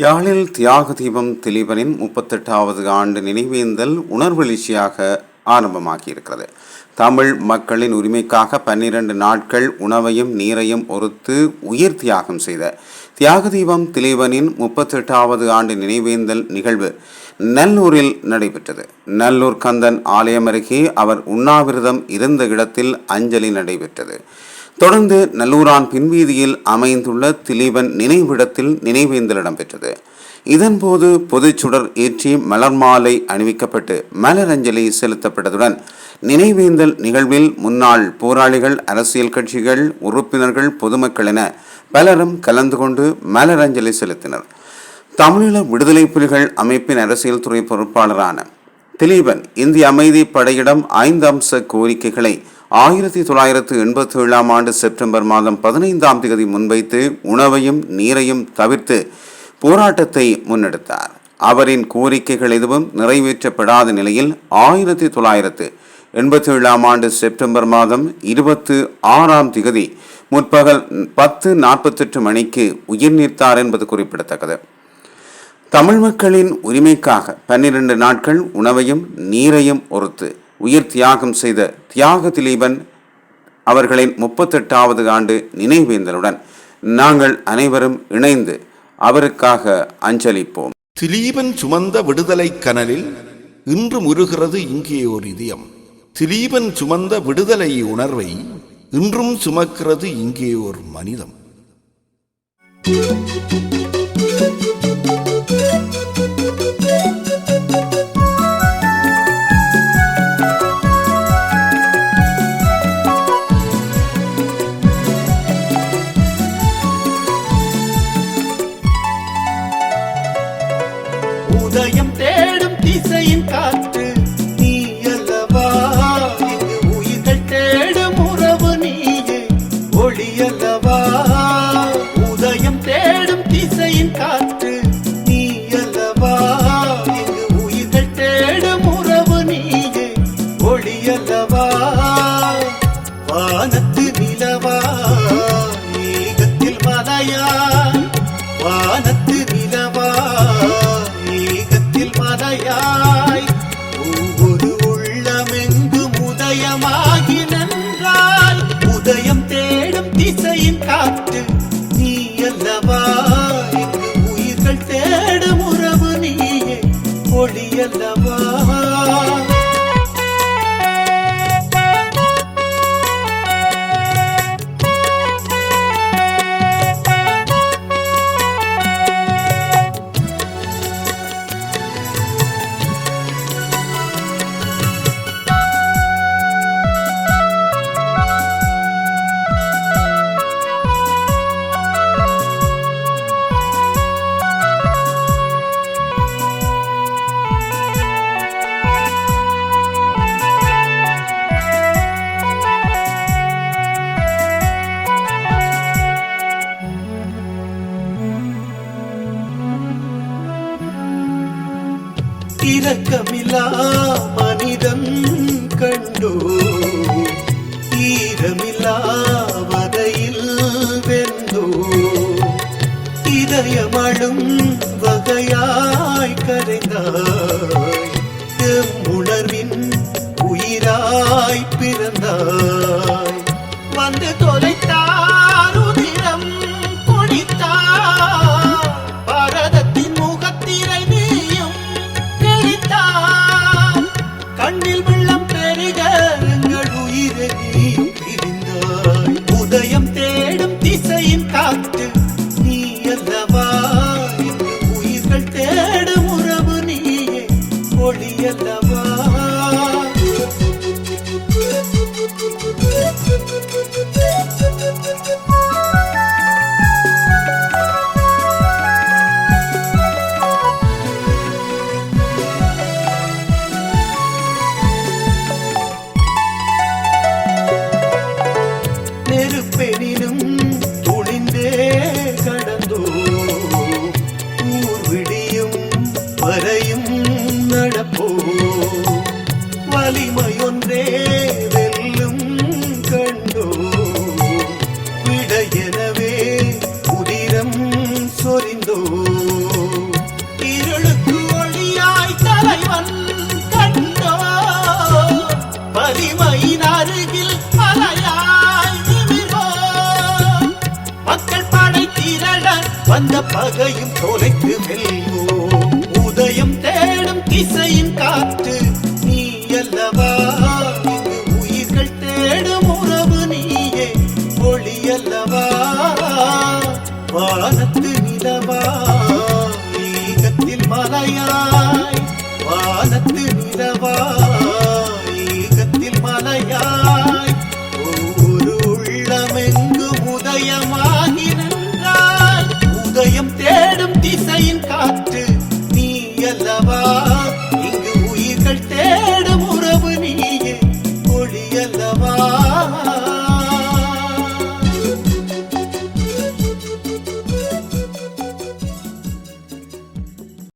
யாழில் தியாக தீபம் திலீபனின் முப்பத்தெட்டாவது ஆண்டு நினைவேந்தல் உணர்வெழுச்சியாக ஆரம்பமாகியிருக்கிறது. தமிழ் மக்களின் உரிமைக்காக பன்னிரண்டு நாட்கள் உணவையும் நீரையும் ஒருத்து உயிர் தியாகம் செய்த தியாக தீபம் திலீபனின் முப்பத்தெட்டாவது ஆண்டு நினைவேந்தல் நிகழ்வு நல்லூரில் நடைபெற்றது. நல்லூர் கந்தன் ஆலயம் அருகே அவர் உண்ணாவிரதம் இருந்த இடத்தில் அஞ்சலி நடைபெற்றது. தொடர்ந்து நல்லூரான் பின்வீதியில் அமைந்துள்ள திலீபன் நினைவிடத்தில் நினைவேந்தல் இடம்பெற்றது இதன்போது பொதுச்சுடர் ஏற்றி மலர் மாலை அணிவிக்கப்பட்டு மலரஞ்சலி செலுத்தப்பட்டதுடன் நினைவேந்தல் நிகழ்வில் முன்னாள் போராளிகள் அரசியல் கட்சிகள் உறுப்பினர்கள் பொதுமக்கள் என பலரும் கலந்து கொண்டு மலரஞ்சலி செலுத்தினர். தமிழீழ விடுதலை புலிகள் அமைப்பின் அரசியல் துறை பொறுப்பாளரான திலீபன் இந்திய அமைதி படையிடம் ஐந்து அம்ச கோரிக்கைகளை ஆயிரத்தி தொள்ளாயிரத்து எண்பத்தி ஏழாம் ஆண்டு செப்டம்பர் மாதம் பதினைந்தாம் தேதி முன்வைத்து உணவையும் நீரையும் தவிர்த்து போராட்டத்தை முன்னெடுத்தார். அவரின் கோரிக்கைகள் எதுவும் நிறைவேற்றப்படாத நிலையில் ஆயிரத்தி தொள்ளாயிரத்து எண்பத்தி ஏழாம் ஆண்டு செப்டம்பர் மாதம் இருபத்து ஆறாம் திகதி முற்பகல் பத்து நாற்பத்தெட்டு மணிக்கு உயிர் நீத்தார் என்பது குறிப்பிடத்தக்கது. தமிழ் மக்களின் உரிமைக்காக பன்னிரண்டு நாட்கள் உணவையும் நீரையும் ஒருத்து உயிர் தியாகம் செய்த தியாக திலீபன் அவர்களின் முப்பத்தெட்டாவது ஆண்டு நினைவேந்தலுடன் நாங்கள் அனைவரும் இணைந்து அவருக்காக அஞ்சலிப்போம். திலீபன் சுமந்த விடுதலை கனலில் இன்று முருகிறது இங்கே ஒரு இதயம். திலீபன் சுமந்த விடுதலை உணர்வை இன்றும் சுமக்கிறது இங்கே ஒரு மனிதம். உதயம் ಮಾಯಾ வகையாய் கரைந்தாய். எம் உணர்வின் உயிராய் பிறந்தாய். வந்து தொலைத்தார் உதிரம் குடித்தார் பாரதத்தின் முகத்திரை நீயும் கிழித்தார் கண்ணில் வெள்ளம் பெருக எங்கள் உயிரை நீயும் பிரிந்தாய். உதயம் தே பகையும் தொலைக்கு மெல்வோம் உதயம் தேடும் திசையின் காற்று நீ அல்லவா இது உயிர்கள் தேடும் உறவு நீயே ஒளி அல்லவா வானத்து நிலவா? மேகத்தில் மலையாய் வானத்து நிலவா?